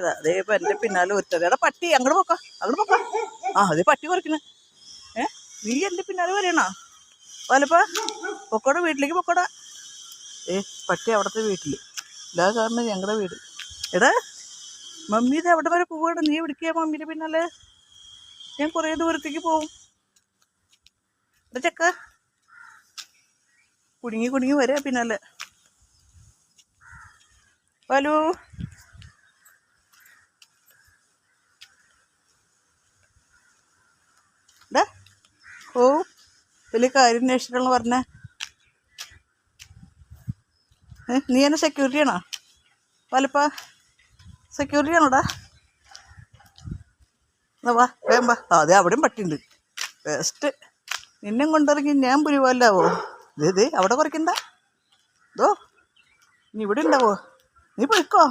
ഇതാ അതേ ഇപ്പം എന്റെ പിന്നാലെ ഒരുത്തത്. എടാ പട്ടി അങ്ങോട്ട് പോക്ക അങ്ങോട്ട് പോക്ക. ആ അതേ പട്ടി കുറയ്ക്കണ. ഏ നീ എന്റെ പിന്നാലെ വരണോ? വലപ്പാ പൊക്കോടെ വീട്ടിലേക്ക് പൊക്കോടാ. ഏ പട്ടി അവിടുത്തെ വീട്ടിൽ ഇതാ കാരണം ഞങ്ങളുടെ വീട്. എടാ മമ്മി ഇത് എവിടെ വരെ പോവാണ്? നീ വിളിക്കുക മമ്മീന്റെ പിന്നാലെ? ഞാൻ കുറേ ദൂരത്തേക്ക് പോവും. എടാ ചക്ക. കുടുങ്ങി കുടുങ്ങി വരാ പിന്നാലെ. ഹലോ? വലിയ കാര്യം അന്വേഷിച്ചിട്ടാണ് പറഞ്ഞേ നീ എന്നെ സെക്യൂരിറ്റി ആണോ? വലപ്പ സെക്യൂരിറ്റി ആണോടാ? എന്നാ വാ വേം. വാ അതെ അവിടെയും പട്ടിയുണ്ട്. ബെസ്റ്റ് നിന്നെ കൊണ്ടിറങ്ങി ഞാൻ പുരിവല്ലാവോ ഇത് അവിടെ കുറയ്ക്കണ്ട. ഇതോ നീ ഇവിടെ ഉണ്ടാവോ? നീ പോയിക്കോ.